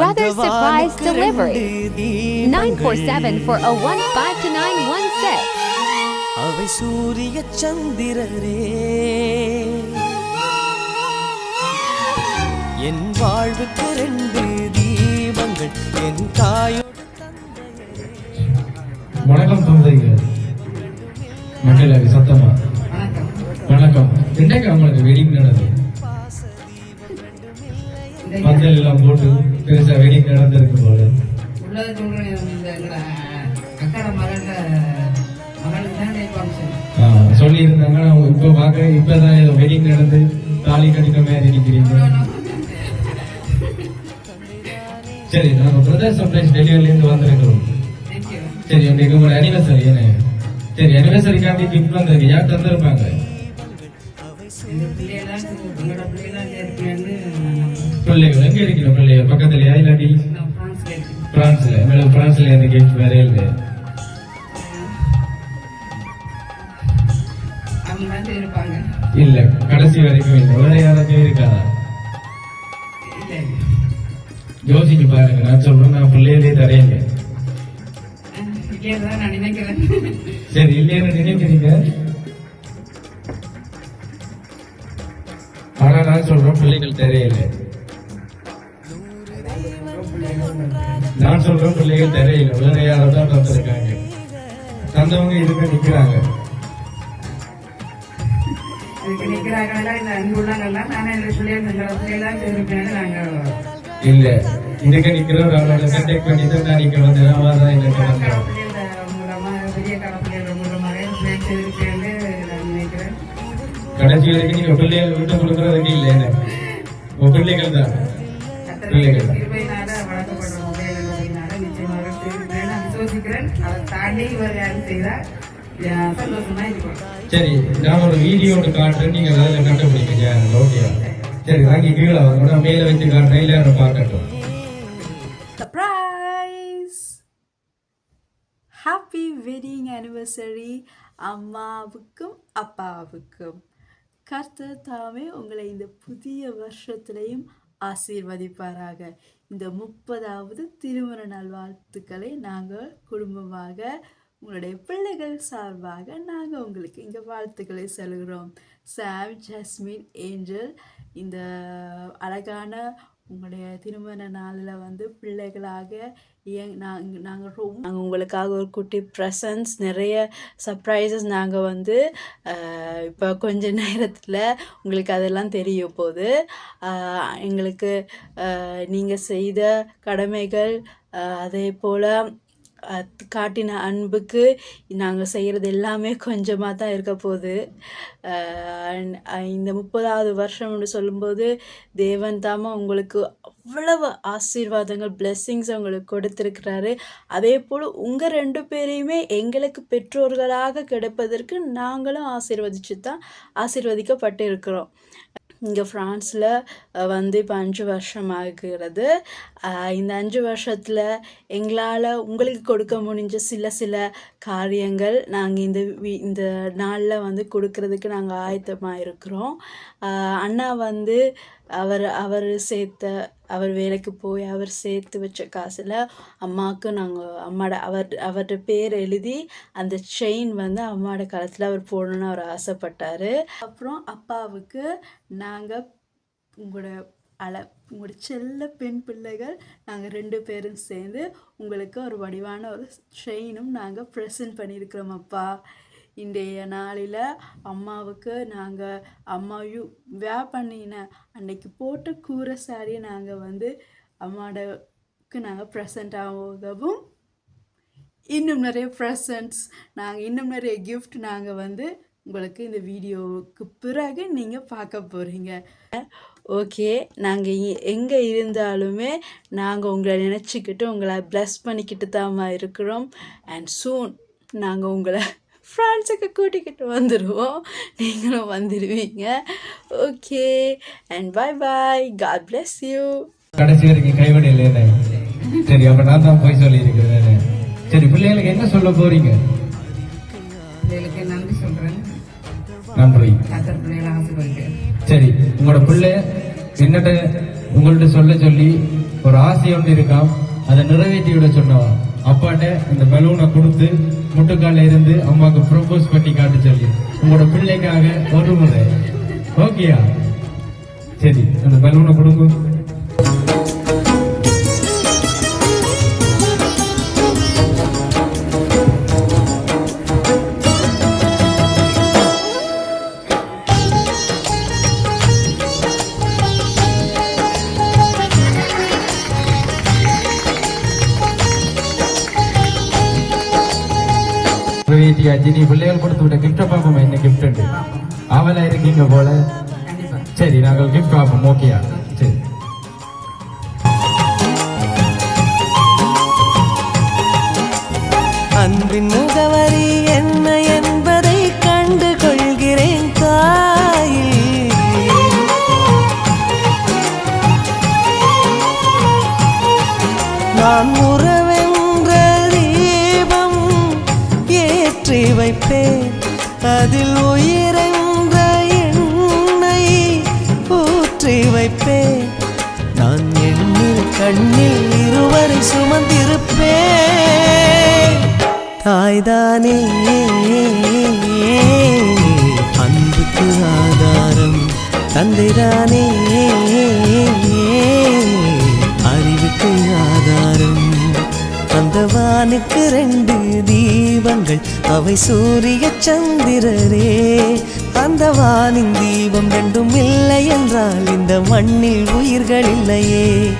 Weather Surprise Delivery. 947 401 5916. அவை சூரிய சந்திரரே. என் வாழ்வுக்கு ரெண்டு தீபங்கள் என் தாயோடு வணக்கம் தந்தைகள் மக்களுக்கு சத்தமா வணக்கம். என்னைக்கு அவங்களுக்கு வெடிங் நடந்தது. பந்தல் எல்லாம் போட்டு பெருசா வெடிங் நடந்திருக்கு போல. சொல்லி இருந்தாங்க இப்ப பார்க்க இப்பதான் ஏதோ வெடிங் நடந்து தாலி கட்டின மாதிரி நிக்கிறீங்க. சரி நாங்க பிரதர் சர்ப்ரைஸ் டெலிவரில இருந்து வந்திருக்கிறோம் சரி இன்னைக்கு உங்களோட அனிவர்சரி என்ன? சரி அனிவர்சரிக்காண்டி கிஃப்ட் வந்திருக்கு யார் தந்திருப்பாங்க? பிள்ளைகள் எங்க இருக்கிற பிள்ளைகள்? பக்கத்துலயா இல்லாட்டி? பிரான்ஸ்ல பிரான்ஸ்ல இருந்து கிஃப்ட் வேற இல்லை. கடைசி வரைக்கும் இல்லை. வேற யாராச்சும் இருக்காதா? யோசிச்சு பாருங்க. நான் சொல்றேன் நான் பிள்ளைகளே தரையங்க இல்லையா? சரி இல்லைன்னு நினைக்கிறீங்க? நான் சொல்றேன் பிள்ளைகள் தெரியல நான் சொல்றேன் பிள்ளைகள் தெரியல வேற யாரோ தான் தந்திருக்காங்க. தந்தவங்க இதுக்கு நிக்கிறாங்க இல்ல. இதுக்கு நிக்கிற அவளோட கண்டெக்ட் பண்ணி தான் நான் இங்க தான் எனக்கு பெரிய மூலமாக கடைசி வரைக்கும் நீங்க பிள்ளைகள் விட்டு கொடுக்கறதுக்கு இல்லை என்ன உங்க பிள்ளைகள் தான். பிள்ளைகள் சரி நான் ஒரு வீடியோ ஒன்று காட்டுறேன். நீங்க அதில் ஓகேயா சரி வாங்கி கீழே வாங்க. மேல வச்சு காட்டுறேன். இல்லை பார்க்கட்டும். ஹாப்பி வெட்டிங் ஆனிவர்சரி அம்மாவுக்கும் அப்பாவுக்கும். கர்த்தர் தாமே உங்களை இந்த புதிய வருஷத்திலையும் ஆசீர்வதிப்பாராக. இந்த முப்பதாவது திருமண நாள் வாழ்த்துக்களை நாங்கள் குடும்பமாக உங்களுடைய பிள்ளைகள் சார்பாக நாங்கள் உங்களுக்கு இங்கே வாழ்த்துக்களை சொல்கிறோம். சாம் ஜஸ்மின் ஏஞ்சல் இந்த அழகான உங்களுடைய திருமண நாளில் வந்து பிள்ளைகளாக நாங்கள் நாங்கள் ரொம்ப நாங்கள் உங்களுக்காக ஒரு குட்டி ப்ரெசன்ஸ் நிறைய சர்ப்ரைசஸ் நாங்கள் வந்து இப்போ கொஞ்ச நேரத்தில் உங்களுக்கு அதெல்லாம் தெரிய போகுது. எங்களுக்கு நீங்கள் செய்த கடமைகள் அதே போல் காட்டின அன்புக்கு நாங்கள் செய்கிறது எல்லாமே கொஞ்சமாக தான் இருக்க போகுது இந்த முப்பதாவது வருஷம்னு சொல்லும்போது தேவன் தாம உங்களுக்கு அவ்வளவு ஆசீர்வாதங்கள் பிளெஸ்ஸிங்ஸ் அவங்களுக்கு கொடுத்துருக்கிறாரு. அதே போல் உங்கள் ரெண்டு பேரையுமே எங்களுக்கு பெற்றோர்களாக கிடைப்பதற்கு நாங்களும் ஆசீர்வதிச்சு தான் ஆசீர்வதிக்கப்பட்டு இருக்கிறோம் இங்கே ஃப்ரான்ஸில் வந்து இப்போ அஞ்சு வருஷம் ஆகிறது இந்த அஞ்சு வருஷத்தில் எங்களால் உங்களுக்கு கொடுக்க முடிஞ்ச சில சில காரியங்கள் நாங்கள் இந்த வீ- இந்த நாளில் வந்து கொடுக்கறதுக்கு நாங்கள் ஆயத்தமாக இருக்கிறோம் அண்ணா வந்து அவர் அவர் சேர்த்த அவர் வேலைக்கு போய் அவர் சேர்த்து வச்ச காசில் அம்மாவுக்கு நாங்கள் அம்மாட அவர் அவர்கிட்ட பேர் எழுதி அந்த செயின் வந்து அம்மாவோட காலத்தில் அவர் போடணும்னு அவர் ஆசைப்பட்டார். அப்புறம் அப்பாவுக்கு நாங்கள் உங்களோட அழ உங்களோட செல்ல பெண் பிள்ளைகள் நாங்கள் ரெண்டு பேரும் சேர்ந்து உங்களுக்கு ஒரு வடிவான ஒரு செயினும் நாங்கள் ப்ரெசன்ட் பண்ணியிருக்கிறோம் அப்பா. இன்றைய நாளில் அம்மாவுக்கு நாங்கள் அம்மாவையும் வே பண்ணின அன்னைக்கு போட்ட கூரை சாரியை நாங்கள் வந்து அம்மாவோடக்கு நாங்கள் ப்ரெசண்ட் ஆகவும் இன்னும் நிறைய ப்ரெசன்ட்ஸ் நாங்கள் இன்னும் நிறைய கிஃப்ட் நாங்கள் வந்து உங்களுக்கு இந்த வீடியோவுக்கு பிறகு நீங்கள் பார்க்க போகிறீங்க ஓகே நாங்கள் எங்கே இருந்தாலுமே நாங்கள் உங்களை நினச்சிக்கிட்டு உங்களை ப்ளஸ் பண்ணிக்கிட்டு தான் இருக்கிறோம். அண்ட் சூன் நாங்கள் உங்களை ஃப்ரான்ஸுக்கு கூட்டிக்கிட்டு வந்துடுவோம் நீங்களும் வந்துடுவீங்க okay and bye bye God bless you கடைசி வரைக்கும் கைவிட இல்லைன்னு சரி அப்ப நான் தான் போய் சொல்லி இருக்கிறேன் சரி பிள்ளைகளுக்கு என்ன சொல்ல போறீங்க? பிள்ளைகளுக்கு நன்றி சொல்றேன். நன்றி. சரி உங்களோட பிள்ளை என்னட்ட உங்கள்ட்ட சொல்ல சொல்லி ஒரு ஆசை ஒன்று இருக்காம். அதை நிறைவேற்றி விட சொன்னவா? அப்பாட்ட இந்த பலூனை கொடுத்து முட்டுக்கால இருந்து அம்மாவுக்கு ப்ரொபோஸ் பண்ணி காட்ட சொல்லி. உங்களோட பிள்ளைக்காக ஒரு முறை. ஓகேயா சரி அந்த பலூனை கொடுங்க. நிறைவேற்றியாச்சு நீ பிள்ளைகள் கொடுத்து விட்ட கிஃப்ட பார்ப்போம் என்ன கிஃப்ட் உண்டு? அவளா இருக்கீங்க போல. சரி நாங்கள் கிஃப்ட் பார்ப்போம் ஓகேயா சரி. அன்பின் முகவரி என்ன என்பதை கண்டு கொள்கிறேன் தாயில். நான் உறவு நினைப்பேன் அதில் உயிரென்ற எண்ணெய் ஊற்றி வைப்பேன். நான் எண்ணில் கண்ணில் இருவரை சுமந்திருப்பேன். தாய்தானே. அன்புக்கு ஆதாரம் தந்தைதானே. அறிவுக்கு ஆதாரம் அந்த வானுக்கு ரெண்டு அவை சூரிய சந்திரரே. அந்த வானின் தீபம் ரெண்டும் இல்லை என்றால் இந்த மண்ணில் உயிர்கள் இல்லையே.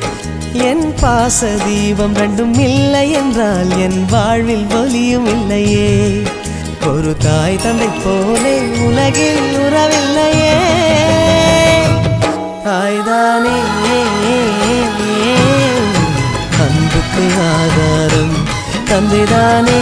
என் பாச தீபம் ரெண்டும் இல்லை என்றால் என் வாழ்வில் ஒலியும் இல்லையே. ஒரு தாய் தந்தை போலே உலகில் உறவில்லையே. தாய்தானே அன்புக்கு ஆதாரம் தந்தைதானே.